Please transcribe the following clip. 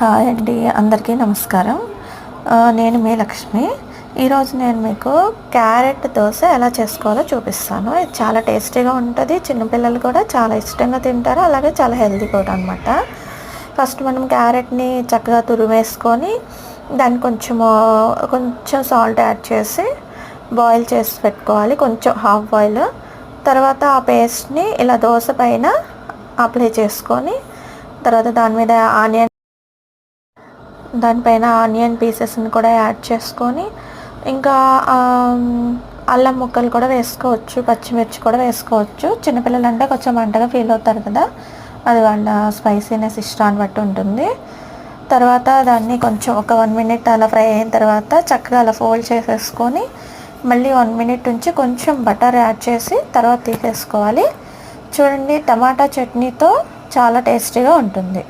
Hi అండి అందరికీ నమస్కారం. నేను మీ లక్ష్మి. ఈరోజు నేను మీకు క్యారెట్ దోశ ఎలా చేసుకోవాలో చూపిస్తాను. ఇది చాలా టేస్టీగా ఉంటుంది చిన్నపిల్లలు కూడా చాలా ఇష్టంగా తింటారు అలాగే చాలా హెల్తీ కూడా అనమాట ఫస్ట్ మనం క్యారెట్ని చక్కగా తురిమేసుకొని దాన్ని కొంచెము కొంచెం సాల్ట్ యాడ్ చేసి బాయిల్ చేసి పెట్టుకోవాలి కొంచెం హాఫ్ బాయిల్. తర్వాత ఆ పేస్ట్ని ఇలా దోశ పైన అప్లై చేసుకొని తర్వాత దాని మీద ఆనియన్ దానిపైన ఆనియన్ పీసెస్ని కూడా యాడ్ చేసుకొని ఇంకా అల్లం ముక్కలు కూడా వేసుకోవచ్చు పచ్చిమిర్చి కూడా వేసుకోవచ్చు. చిన్నపిల్లలు అంటే కొంచెం మంటగా ఫీల్ అవుతారు కదా? అది వాళ్ళ స్పైసీనెస్ ఇష్టాన్ని బట్టి ఉంటుంది. తర్వాత దాన్ని కొంచెం ఒక వన్ మినిట్ అలా ఫ్రై అయిన తర్వాత చక్కగా అలా ఫోల్డ్ చేసేసుకొని మళ్ళీ వన్ మినిట్ ఉంచి కొంచెం బటర్ యాడ్ చేసి తర్వాత తీసేసుకోవాలి. చూడండి టమాటా చట్నీతో చాలా టేస్టీగా ఉంటుంది.